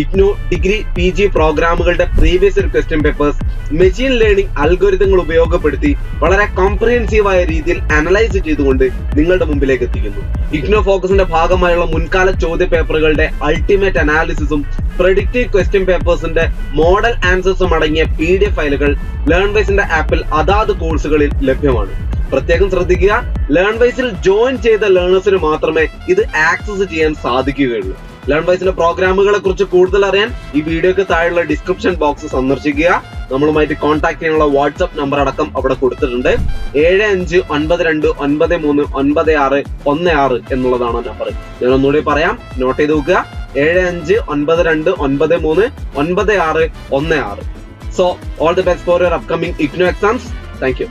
IGNOU degree P G പ്രോഗ്രാമുകളുടെ previous question papers machine learning അൽഗോരിതങ്ങൾ ഉപയോഗപ്പെടുത്തി വളരെ കോംപ്രിഹെൻസീവായ രീതിയിൽ അനലൈസ് ചെയ്തുകൊണ്ട് നിങ്ങളുടെ മുമ്പിലേക്ക് എത്തിക്കുന്നു. ഇഗ്നോ ഫോക്കസിന്റെ ഭാഗമായുള്ള മുൻകാല ചോദ്യ പേപ്പറുകളുടെ അൾട്ടിമേറ്റ് അനാലിസിസും പ്രഡിക്റ്റീവ് ക്വസ്റ്റ്യൻ പേപ്പേഴ്സിന്റെ മോഡൽ ആൻസേഴ്സും അടങ്ങിയ പി ഡി എഫ് ഫയലുകൾ ലേൺ വൈസിന്റെ ആപ്പിൽ അതാത് കോഴ്സുകളിൽ ലഭ്യമാണ്. പ്രത്യേകം ശ്രദ്ധിക്കുക ലേൺ വൈസിൽ ജോയിൻ ചെയ്ത ലേണേഴ്സിന് മാത്രമേ ഇത് ആക്സസ് ചെയ്യാൻ സാധിക്കുകയുള്ളൂ. ലേൺ വൈസിന്റെ പ്രോഗ്രാമുകളെ കുറിച്ച് കൂടുതൽ അറിയാൻ ഈ വീഡിയോക്ക് താഴെയുള്ള ഡിസ്ക്രിപ്ഷൻ ബോക്സ് സന്ദർശിക്കുക. നമ്മളുമായിട്ട് കോൺടാക്ട് ചെയ്യാനുള്ള വാട്സ്ആപ്പ് നമ്പർ അടക്കം അവിടെ കൊടുത്തിട്ടുണ്ട്. ഏഴ് അഞ്ച് ഒൻപത് രണ്ട് ഒൻപത് മൂന്ന് ഒൻപത് ആറ് ഒന്ന് ആറ് എന്നുള്ളതാണ് നമ്പർ ഞാൻ ഒന്നുകൂടി പറയാം. നോട്ട് ചെയ്ത് നോക്കുക ഏഴ് അഞ്ച് ഒൻപത് രണ്ട് ഒൻപത് മൂന്ന് ഒൻപത് ആറ് ഒന്ന് ആറ്. So all the best for your upcoming IGNOU exams thank you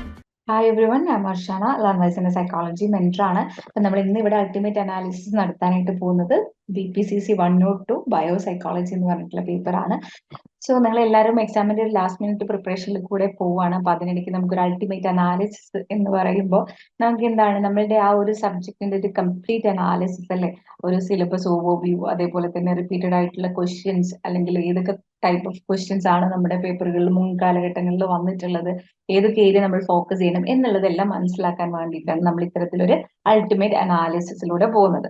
hi everyone ഞാൻ ലേൺ ലേൺവൈസിന്റെ സൈക്കോളജി മെന്റർ ആണ്. അപ്പൊ നമ്മൾ ഇന്ന് ഇവിടെ അൾട്ടിമേറ്റ് അനാലിസിസ് നടത്താനായിട്ട് പോകുന്നത്. B P C C one nought two biopsychology എന്ന് പറഞ്ഞിട്ടുള്ള പേപ്പർ ആണ്. സോ നിങ്ങൾ എല്ലാവരും എക്സാമിന്റെ ഒരു ലാസ്റ്റ് മിനിറ്റ് പ്രിപ്പറേഷനിൽ കൂടെ പോവാണ്. അപ്പൊ അതിനിടയ്ക്ക് നമുക്ക് ഒരു അൾട്ടിമേറ്റ് അനാലിസിസ് എന്ന് പറയുമ്പോൾ നമുക്ക് എന്താണ്? നമ്മളുടെ ആ ഒരു സബ്ജക്റ്റിന്റെ ഒരു കംപ്ലീറ്റ് അനാലിസിസ് അല്ലെ? ഒരു സിലബസ് ഓവർവ്യൂ അതേപോലെ തന്നെ റിപ്പീറ്റഡ് ആയിട്ടുള്ള ക്വസ്റ്റ്യൻസ് അല്ലെങ്കിൽ ഏതൊക്കെ ടൈപ്പ് ഓഫ് ക്വസ്റ്റ്യൻസ് ആണ് നമ്മുടെ പേപ്പറുകളിൽ മുൻകാലഘട്ടങ്ങളിൽ വന്നിട്ടുള്ളത്? ഏതൊക്കെ ഏരിയ നമ്മൾ ഫോക്കസ് ചെയ്യണം എന്നുള്ളതെല്ലാം മനസ്സിലാക്കാൻ വേണ്ടിയിട്ടാണ് നമ്മൾ ഇത്തരത്തിലൊരു അൾട്ടിമേറ്റ് അനാലിസിസിലൂടെ പോകുന്നത്.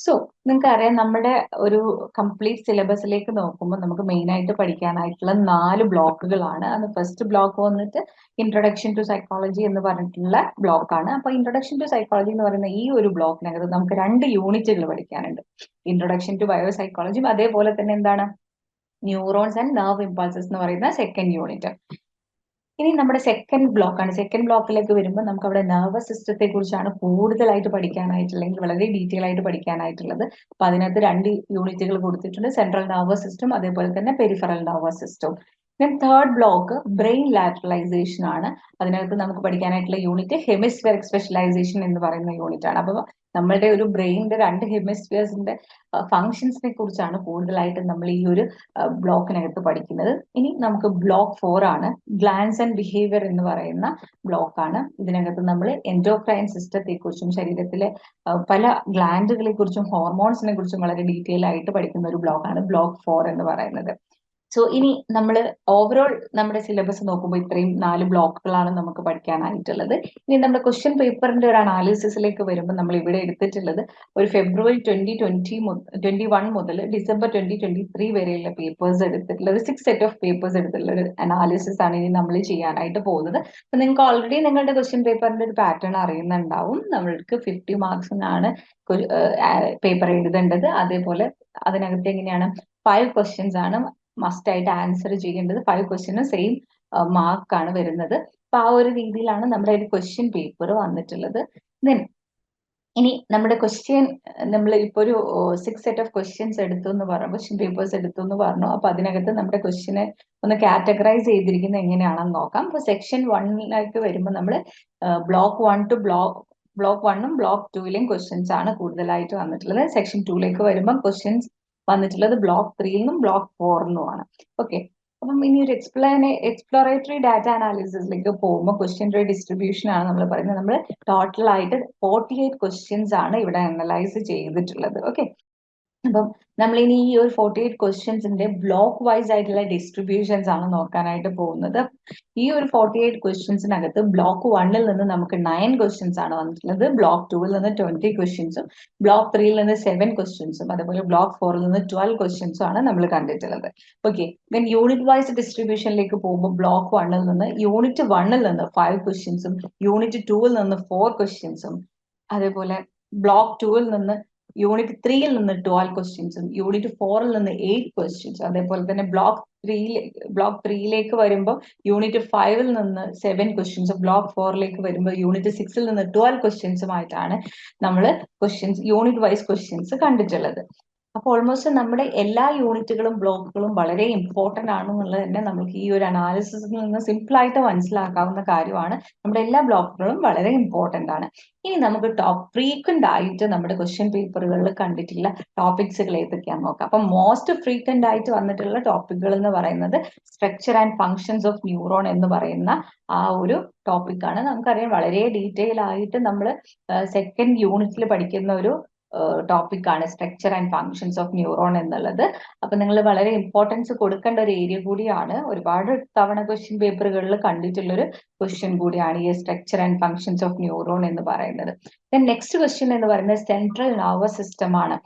സോ നിങ്ങൾക്ക് അറിയാം നമ്മുടെ ഒരു കംപ്ലീറ്റ് സിലബസിലേക്ക് നോക്കുമ്പോൾ നമുക്ക് മെയിൻ ആയിട്ട് പഠിക്കാനായിട്ടുള്ള നാല് ബ്ലോക്കുകളാണ് അത് ഫസ്റ്റ് ബ്ലോക്ക് വന്നിട്ട് ഇൻട്രൊഡക്ഷൻ ടു സൈക്കോളജി എന്ന് പറഞ്ഞിട്ടുള്ള ബ്ലോക്കാണ് അപ്പൊ ഇൻട്രൊഡക്ഷൻ ടു സൈക്കോളജി എന്ന് പറയുന്ന ഈ ഒരു ബ്ലോക്കിനകത്ത് നമുക്ക് രണ്ട് യൂണിറ്റുകൾ പഠിക്കാനുണ്ട്. ഇൻട്രൊഡക്ഷൻ ടു ബയോ സൈക്കോളജിയും അതേപോലെ തന്നെ എന്താണ്? ന്യൂറോൺസ് ആൻഡ് നെർവ് ഇമ്പൾസസ് എന്ന് പറയുന്ന സെക്കൻഡ് യൂണിറ്റ് ഇനി നമ്മുടെ സെക്കൻഡ് ബ്ലോക്കാണ് സെക്കൻഡ് ബ്ലോക്കിലേക്ക് വരുമ്പോൾ നമുക്ക് അവിടെ നെർവസ് സിസ്റ്റത്തെ കുറിച്ചാണ് കൂടുതലായിട്ട് പഠിക്കാനായിട്ടുള്ളത് വളരെ ഡീറ്റെയിൽ ആയിട്ട് പഠിക്കാനായിട്ടുള്ളത്. അപ്പൊ അതിനകത്ത് രണ്ട് യൂണിറ്റുകൾ കൊടുത്തിട്ടുണ്ട്. സെൻട്രൽ നെർവസ് സിസ്റ്റം അതേപോലെ തന്നെ peripheral nervous system then third block brain lateralization ആണ്. അതിനകത്ത് നമുക്ക് പഠിക്കാനായിട്ടുള്ള യൂണിറ്റ് ഹെമിസ്ഫിയറിക് സ്പെഷ്യലൈസേഷൻ എന്ന് പറയുന്ന യൂണിറ്റ് ആണ്. അപ്പൊ നമ്മളുടെ ഒരു ബ്രെയിനിന്റെ രണ്ട് ഹെമിസ്ഫിയേഴ്സിന്റെ ഫങ്ഷൻസിനെ കുറിച്ചാണ് കൂടുതലായിട്ട് നമ്മൾ ഈ ഒരു ബ്ലോക്കിനകത്ത് പഠിക്കുന്നത്. ഇനി നമുക്ക് ബ്ലോക്ക് ഫോർ ആണ്. ഗ്ലാൻസ് ആൻഡ് ബിഹേവിയർ എന്ന് പറയുന്ന ബ്ലോക്കാണ്. ഇതിനകത്ത് നമ്മൾ എൻഡോക്രൈൻ സിസ്റ്റത്തെ കുറിച്ചും ശരീരത്തിലെ പല ഗ്ലാൻഡുകളെ കുറിച്ചും ഹോർമോൺസിനെ കുറിച്ചും വളരെ ഡീറ്റെയിൽ ആയിട്ട് പഠിക്കുന്ന ഒരു ബ്ലോക്കാണ് ബ്ലോക്ക് ഫോർ എന്ന് പറയുന്നത്. സോ ഇനി നമ്മൾ ഓവറോൾ നമ്മുടെ സിലബസ് നോക്കുമ്പോൾ ഇത്രയും നാല് ബ്ലോക്കുകളാണ് നമുക്ക് പഠിക്കാനായിട്ടുള്ളത്. ഇനി നമ്മുടെ ക്വസ്റ്റ്യൻ പേപ്പറിന്റെ ഒരു അനാലിസിസിലേക്ക് വരുമ്പോൾ നമ്മൾ ഇവിടെ എടുത്തിട്ടുള്ളത് ഒരു February twenty twenty twenty one മുതൽ ഡിസംബർ ട്വന്റി ട്വന്റി ത്രീ വരെയുള്ള പേപ്പേഴ്സ് എടുത്തിട്ടുള്ള ഒരു സിക്സ് സെറ്റ് ഓഫ് പേപ്പേഴ്സ് എടുത്തിട്ടുള്ള ഒരു അനാലിസിസ് ആണ് ഇനി നമ്മൾ ചെയ്യാനായിട്ട് പോകുന്നത്. അപ്പൊ നിങ്ങൾക്ക് ഓൾറെഡി നിങ്ങളുടെ ക്വസ്റ്റ്യൻ പേപ്പറിന്റെ ഒരു പാറ്റേൺ അറിയുന്നുണ്ടാവും. നമ്മൾക്ക് ഫിഫ്റ്റി മാർക്സിനാണ് പേപ്പർ എഴുതേണ്ടത്. അതേപോലെ അതിനകത്ത് എങ്ങനെയാണ്? ഫൈവ് ക്വസ്റ്റ്യൻസ് ആണ് മസ്റ്റ് ആയിട്ട് ആൻസർ ചെയ്യേണ്ടത് ഫൈവ് ക്വസ്റ്റ്യനും സെയിം മാർക്കാണ് വരുന്നത്. അപ്പൊ ആ ഒരു രീതിയിലാണ് നമ്മുടെ ഒരു ക്വസ്റ്റ്യൻ പേപ്പർ വന്നിട്ടുള്ളത്. ദെൻ ഇനി നമ്മുടെ ക്വസ്റ്റ്യൻ നമ്മൾ ഇപ്പോൾ ഒരു സിക്സ് സെറ്റ് ഓഫ് ക്വസ്റ്റ്യൻസ് എടുത്തു എന്ന് പറഞ്ഞു ക്വസ്റ്റ്യൻ പേപ്പേഴ്സ് എടുത്തു എന്ന് പറഞ്ഞു. അപ്പൊ അതിനകത്ത് നമ്മുടെ ക്വസ്റ്റ്യനെ ഒന്ന് കാറ്റഗറൈസ് ചെയ്തിരിക്കുന്നത് എങ്ങനെയാണെന്ന് നോക്കാം. അപ്പൊ സെക്ഷൻ വണ്ണിലേക്ക് വരുമ്പോൾ നമ്മൾ block one two block block വണ്ണും ബ്ലോക്ക് ടൂയിലെയും ക്വസ്റ്റ്യൻസ് ആണ് കൂടുതലായിട്ട് വന്നിട്ടുള്ളത്. സെക്ഷൻ ടൂയിലേക്ക് വരുമ്പോൾ ക്വസ്റ്റ്യൻസ് വന്നിട്ടുള്ളത് ബ്ലോക്ക് ത്രീയിൽ നിന്നും ബ്ലോക്ക് ഫോറിനുമാണ് ഓക്കെ അപ്പം ഇനി ഒരു എക്സ്പ്ലെയിൻ എക്സ്പ്ലോറേറ്ററി ഡാറ്റ അനാലിസിസിലേക്ക് പോകുമ്പോൾ ക്വസ്റ്റ്യൻ ഡിസ്ട്രിബ്യൂഷൻ ആണ് നമ്മൾ പറയുന്നത്. നമ്മൾ ടോട്ടൽ ആയിട്ട് ഫോർട്ടി എയ്റ്റ് ക്വസ്റ്റ്യൻസ് ആണ് ഇവിടെ അനലൈസ് ചെയ്തിട്ടുള്ളത്. ഓക്കെ അപ്പം നമ്മൾ ഇനി ഈ ഒരു ഫോർട്ടി എയ്റ്റ് ക്വസ്റ്റ്യൻസിന്റെ ബ്ലോക്ക് വൈസ് ആയിട്ടുള്ള ഡിസ്ട്രിബ്യൂഷൻസ് ആണ് നോക്കാനായിട്ട് പോകുന്നത്. ഈ ഒരു ഫോർട്ടി എയ്റ്റ് ക്വസ്റ്റ്യൻസിനകത്ത് ബ്ലോക്ക് വണ്ണിൽ നിന്ന് നമുക്ക് നയൻ ക്വസ്റ്റ്യൻസ് ആണ് വന്നിട്ടുള്ളത്. ബ്ലോക്ക് ടൂവിൽ നിന്ന് ട്വന്റി ക്വസ്റ്റ്യൻസും ബ്ലോക്ക് ത്രീയിൽ നിന്ന് സെവൻ ക്വസ്റ്റ്യൻസും അതുപോലെ ബ്ലോക്ക് ഫോറിൽ നിന്ന് ട്വൽവ് ക്വസ്റ്റ്യൻസും ആണ് നമ്മൾ കണ്ടിട്ടുള്ളത്. ഓക്കെ ദെൻ യൂണിറ്റ് വൈസ് ഡിസ്ട്രിബ്യൂഷനിലേക്ക് പോകുമ്പോൾ ബ്ലോക്ക് വണ്ണിൽ നിന്ന് യൂണിറ്റ് വണ്ണിൽ നിന്ന് ഫൈവ് ക്വസ്റ്റ്യൻസും യൂണിറ്റ് ടൂവിൽ നിന്ന് ഫോർ ക്വസ്റ്റ്യൻസും അതേപോലെ ബ്ലോക്ക് ടൂവിൽ നിന്ന് യൂണിറ്റ് ത്രീയിൽ നിന്ന് ട്വൽവ് ക്വസ്റ്റ്യൻസും യൂണിറ്റ് ഫോറിൽ നിന്ന് എയ്റ്റ് ക്വസ്റ്റ്യൻസ് അതേപോലെ തന്നെ ബ്ലോക്ക് ത്രീയിലേക്ക് ബ്ലോക്ക് ത്രീയിലേക്ക് വരുമ്പോൾ യൂണിറ്റ് ഫൈവിൽ നിന്ന് സെവൻ ക്വസ്റ്റ്യൻസ് ബ്ലോക്ക് ഫോറിലേക്ക് വരുമ്പോൾ യൂണിറ്റ് സിക്സിൽ നിന്ന് ട്വൽവ് ക്വസ്റ്റ്യൻസുമായിട്ടാണ് നമ്മൾ ക്വസ്റ്റ്യൻസ് യൂണിറ്റ് വൈസ് ക്വസ്റ്റ്യൻസ് കണ്ടിട്ടുള്ളത്. അപ്പോൾ ഓൾമോസ്റ്റ് നമ്മുടെ എല്ലാ യൂണിറ്റുകളും ബ്ലോക്കുകളും വളരെ ഇമ്പോർട്ടന്റ് ആണെന്നുള്ളത് തന്നെ നമുക്ക് ഈ ഒരു അനാലിസിസിൽ നിന്ന് സിമ്പിൾ ആയിട്ട് മനസ്സിലാക്കാവുന്ന കാര്യമാണ്. നമ്മുടെ എല്ലാ ബ്ലോക്കുകളും വളരെ ഇമ്പോർട്ടന്റ് ആണ്. ഇനി നമുക്ക് ടോപ്പ് ഫ്രീക്വന്റ് ആയിട്ട് നമ്മുടെ ക്വസ്റ്റ്യൻ പേപ്പറുകളിൽ കണ്ടിട്ടുള്ള ടോപ്പിക്സുകൾ ഏതൊക്കെയാന്ന് നോക്കാം. അപ്പം മോസ്റ്റ് ഫ്രീക്വന്റ് ആയിട്ട് വന്നിട്ടുള്ള ടോപ്പിക്കുകൾ എന്ന് പറയുന്നത് structure and functions of neuron എന്ന് പറയുന്ന ആ ഒരു ടോപ്പിക്കാണ് നമുക്കറിയാം വളരെ ഡീറ്റെയിൽ ആയിട്ട് നമ്മൾ സെക്കൻഡ് യൂണിറ്റിൽ പഠിക്കുന്ന ഒരു ടോപ്പിക്കാണ് structure and functions of neuron എന്നുള്ളത്. അപ്പൊ നിങ്ങൾ വളരെ ഇമ്പോർട്ടൻസ് കൊടുക്കേണ്ട ഒരു ഏരിയ കൂടിയാണ്. ഒരുപാട് തവണ ക്വസ്റ്റ്യൻ പേപ്പറുകളിൽ കണ്ടിട്ടുള്ള ഒരു ക്വസ്റ്റ്യൻ കൂടിയാണ് ഈ structure and functions of neuron എന്ന് പറയുന്നത്. നെക്സ്റ്റ് ക്വസ്റ്റ്യൻ എന്ന് പറയുന്നത് സെൻട്രൽ നർവസ് സിസ്റ്റം ആണ്.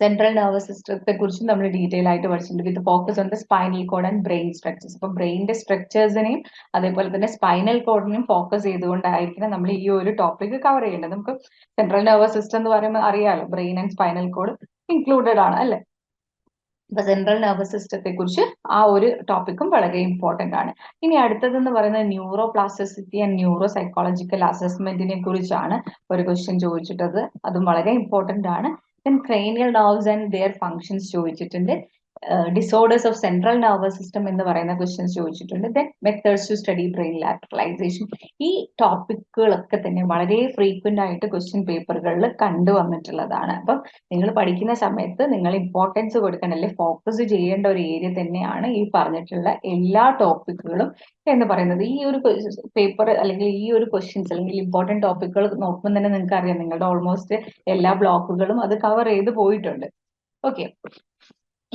സെൻട്രൽ നെർവസ് സിസ്റ്റത്തെ കുറിച്ചും നമ്മൾ ഡീറ്റെയിൽ ആയിട്ട് പഠിച്ചിട്ടുണ്ട്. With focus on the spinal cord and brain structures അപ്പൊ ബ്രെയിനിന്റെ സ്ട്രക്ചേഴ്സിനെയും അതേപോലെ തന്നെ സ്പൈനൽ കോഡിനെയും ഫോക്കസ് ചെയ്തുകൊണ്ടായിരിക്കണം നമ്മൾ ഈ ഒരു ടോപ്പിക് കവർ ചെയ്യേണ്ടത്. നമുക്ക് സെൻട്രൽ നെർവസ് സിസ്റ്റം എന്ന് പറയുമ്പോൾ അറിയാലോ brain and spinal cord included ആണ് അല്ലെ? അപ്പൊ സെൻട്രൽ നെർവസ് സിസ്റ്റത്തെ കുറിച്ച് ആ ഒരു ടോപ്പിക്കും വളരെ ഇമ്പോർട്ടന്റ് ആണ്. ഇനി അടുത്തതെന്ന് പറയുന്നത് neuro plasticity and neuropsychological അസസ്മെന്റിനെ കുറിച്ചാണ് ഒരു ക്വസ്റ്റ്യൻ ചോദിച്ചിട്ടത്. അതും വളരെ ഇമ്പോർട്ടന്റ് ആണ്. Then cranial nerves and their functions ചോദിച്ചിട്ടുണ്ട്. Disorders of central nervous system എന്ന് പറയുന്ന ക്വസ്റ്റ്യൻസ് ചോദിച്ചിട്ടുണ്ട്. Then methods to study brain lateralization ഈ ടോപ്പിക്കുകളൊക്കെ തന്നെ വളരെ ഫ്രീക്വന്റ് ആയിട്ട് ക്വസ്റ്റ്യൻ പേപ്പറുകളിൽ കണ്ടുവന്നിട്ടുള്ളതാണ് അപ്പം നിങ്ങൾ പഠിക്കുന്ന സമയത്ത് നിങ്ങൾ ഇമ്പോർട്ടൻസ് കൊടുക്കണം അല്ലെങ്കിൽ ഫോക്കസ് ചെയ്യേണ്ട ഒരു ഏരിയ തന്നെയാണ് ഈ പറഞ്ഞിട്ടുള്ള എല്ലാ ടോപ്പിക്കുകളും എന്ന് പറയുന്നത്. ഈ ഒരു പേപ്പർ അല്ലെങ്കിൽ ഈ ഒരു ക്വസ്റ്റ്യൻസ് അല്ലെങ്കിൽ ഇമ്പോർട്ടന്റ് ടോപ്പിക്കുകൾ നോക്കുമ്പോൾ തന്നെ നിങ്ങൾക്ക് അറിയാം നിങ്ങളുടെ ഓൾമോസ്റ്റ് എല്ലാ ബ്ലോക്കുകളും അത് കവർ ചെയ്ത് പോയിട്ടുണ്ട്. ഓക്കെ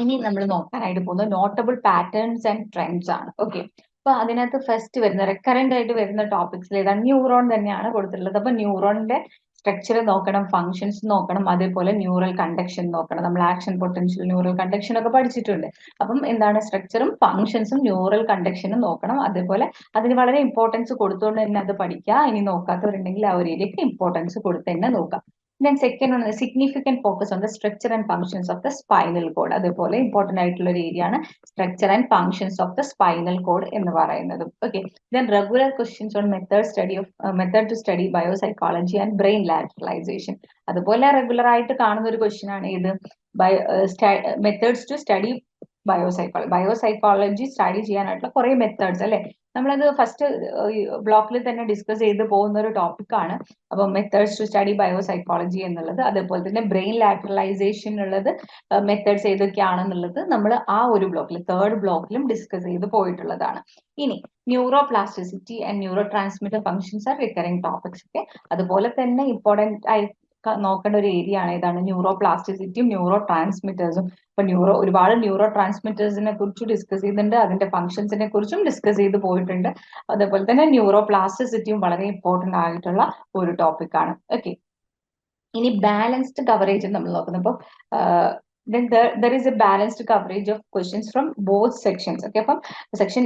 ഇനി നമ്മൾ നോക്കാനായിട്ട് പോകുന്നത് നോട്ടബിൾ പാറ്റേൺസ് ആൻഡ് ട്രെൻഡ്സ് ആണ്. ഓക്കെ അപ്പൊ അതിനകത്ത് ഫസ്റ്റ് വരുന്ന റെക്കറന്റ് ആയിട്ട് വരുന്ന ടോപ്പിക്സിൽ ഏതാണ് ന്യൂറോൺ തന്നെയാണ് കൊടുത്തിട്ടുള്ളത്. അപ്പൊ ന്യൂറോണിന്റെ സ്ട്രക്ചർ നോക്കണം ഫങ്ഷൻസ് നോക്കണം അതേപോലെ ന്യൂറൽ കണ്ടക്ഷൻ നോക്കണം. നമ്മൾ ആക്ഷൻ പൊട്ടൻഷ്യൽ ന്യൂറൽ കണ്ടക്ഷൻ ഒക്കെ പഠിച്ചിട്ടുണ്ട്. അപ്പം എന്താണ് സ്ട്രക്ചറും ഫങ്ഷൻസും ന്യൂറൽ കണ്ടക്ഷനും നോക്കണം. അതേപോലെ അതിന് വളരെ ഇമ്പോർട്ടൻസ് കൊടുത്തുകൊണ്ട് തന്നെ അത് പഠിക്കുക ഇനി നോക്കാത്തവരുണ്ടെങ്കിൽ ആ ഒരു ഇമ്പോർട്ടൻസ് കൊടുത്ത് തന്നെ നോക്കാം. ദെൻ സെക്കൻഡ് ആണ് significant focus on the structure and functions of the spinal cord അതേപോലെ ഇമ്പോർട്ടന്റ് ആയിട്ടുള്ള ഒരു ഏരിയ ആണ് structure and functions of the spinal cord എന്ന് പറയുന്നത്. Okay then regular questions on method study of method to study biopsychology and brain lateralization അതുപോലെ regular ആയിട്ട് കാണുന്ന ഒരു ക്വസ്റ്റ്യൻ ആണ് ഇത് bio methods to study biopsychology biopsychology study ചെയ്യാനായിട്ടുള്ള കുറെ മെത്തേഡ്സ് അല്ലെ? നമ്മളത് ഫസ്റ്റ് ബ്ലോക്കിൽ തന്നെ ഡിസ്കസ് ചെയ്ത് പോകുന്ന ഒരു ടോപ്പിക്കാണ് അപ്പൊ മെത്തേഡ്സ് ടു സ്റ്റഡി ബയോസൈക്കോളജി എന്നുള്ളത്. അതേപോലെ തന്നെ ബ്രെയിൻ ലാറ്ററലൈസേഷൻ ഉള്ളത് മെത്തേഡ്സ് ഏതൊക്കെയാണെന്നുള്ളത് നമ്മൾ ആ ഒരു ബ്ലോക്കിൽ തേർഡ് ബ്ലോക്കിലും ഡിസ്കസ് ചെയ്ത് പോയിട്ടുള്ളതാണ്. ഇനി neuroplasticity and neurotransmitter functions are recurring topics ഒക്കെ. അതുപോലെ തന്നെ ഇമ്പോർട്ടന്റ് ആയി നോക്കേണ്ട ഒരു ഏരിയ ആണ് ഏതാണ് ന്യൂറോ പ്ലാസ്റ്റിസിറ്റിയും ന്യൂറോ ട്രാൻസ്മിറ്റേഴ്സും ഇപ്പൊ ന്യൂറോ ഒരുപാട് ന്യൂറോ ട്രാൻസ്മിറ്റേഴ്സിനെ കുറിച്ച് ഡിസ്കസ് ചെയ്തിട്ടുണ്ട്. അതിന്റെ ഫംഗ്ഷൻസിനെ കുറിച്ചും ഡിസ്കസ് ചെയ്ത് പോയിട്ടുണ്ട്. അതേപോലെ തന്നെ ന്യൂറോ പ്ലാസ്റ്റിസിറ്റിയും വളരെ ഇമ്പോർട്ടന്റ് ആയിട്ടുള്ള ഒരു ടോപ്പിക്കാണ്. ഓക്കെ. ഇനി ബാലൻസ്ഡ് കവറേജ് നമ്മൾ നോക്കുന്നത് അപ്പോൾ then there, there is a balanced coverage of questions from both sections okay അപ്പം സെക്ഷൻ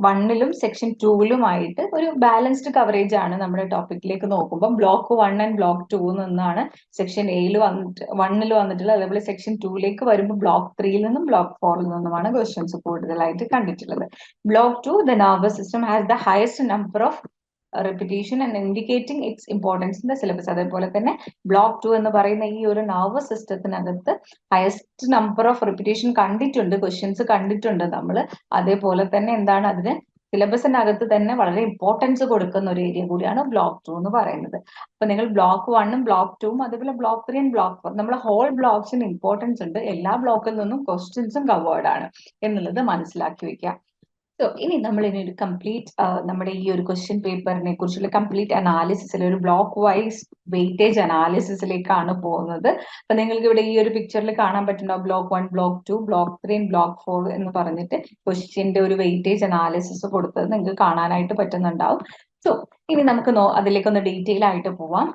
വണ്ണിലും സെക്ഷൻ ടൂവിലുമായിട്ട് ഒരു ബാലൻസ്ഡ് കവറേജ് ആണ് നമ്മുടെ ടോപ്പിക്കിലേക്ക് നോക്കുമ്പോൾ block one and block two നിന്നാണ് സെക്ഷൻ എയിൽ വന്നിട്ട് വണ്ണിൽ വന്നിട്ടുള്ളത് അതേപോലെ സെക്ഷൻ ടൂയിലേക്ക് വരുമ്പോൾ ബ്ലോക്ക് ത്രീയിൽ നിന്നും ബ്ലോക്ക് ഫോറിൽ നിന്നുമാണ് ക്വസ്റ്റ്യൻസ് കൂടുതലായിട്ട് കണ്ടിട്ടുള്ളത്. Block two the nervous system has the highest number of repetition and indicating its importance in the syllabus അതേപോലെ തന്നെ ബ്ലോക്ക് ടു എന്ന് പറയുന്ന ഈ ഒരു നർവ് സിസ്റ്റത്തിനകത്ത് ഹയസ്റ്റ് നമ്പർ ഓഫ് റിപ്പിറ്റേഷൻ കണ്ടിട്ടുണ്ട് ക്വസ്റ്റ്യൻസ് കണ്ടിട്ടുണ്ട് നമ്മൾ. അതേപോലെ തന്നെ എന്താണ് അതിന് സിലബസിനകത്ത് തന്നെ വളരെ ഇമ്പോർട്ടൻസ് കൊടുക്കുന്ന ഒരു ഏരിയ കൂടിയാണ് ബ്ലോക്ക് ടു എന്ന് പറയുന്നത്. അപ്പൊ നിങ്ങൾ ബ്ലോക്ക് വണ്ണും ബ്ലോക്ക് ടൂവും അതേപോലെ block three and block four നമ്മൾ ഹോൾ ബ്ലോക്സിന് ഇമ്പോർട്ടൻസ് ഉണ്ട്. എല്ലാ ബ്ലോക്കിൽ നിന്നും ക്വസ്റ്റ്യൻസും കവേർഡ് ആണ് എന്നുള്ളത് മനസ്സിലാക്കി വെക്കുക. സോ ഇനി നമ്മൾ ഇനി ഒരു കംപ്ലീറ്റ് നമ്മുടെ ഈ ഒരു ക്വസ്റ്റ്യൻ പേപ്പറിനെ കുറിച്ചുള്ള കംപ്ലീറ്റ് അനാലിസിസിൽ ഒരു ബ്ലോക്ക് വൈസ് വെയിറ്റേജ് അനാലിസിസിലേക്കാണ് പോകുന്നത്. അപ്പൊ നിങ്ങൾക്ക് ഇവിടെ ഈ ഒരു പിക്ചറിൽ കാണാൻ പറ്റുന്നുണ്ടോ block one block two block three block four എന്ന് പറഞ്ഞിട്ട് ക്വസ്റ്റ്യന്റെ ഒരു വെയിറ്റേജ് അനാലിസിസ് കൊടുത്തത് നിങ്ങൾക്ക് കാണാനായിട്ട് പറ്റുന്നുണ്ടാവും. സോ ഇനി നമുക്ക് അതിലേക്കൊന്ന് ഡീറ്റെയിൽ ആയിട്ട് പോവാം.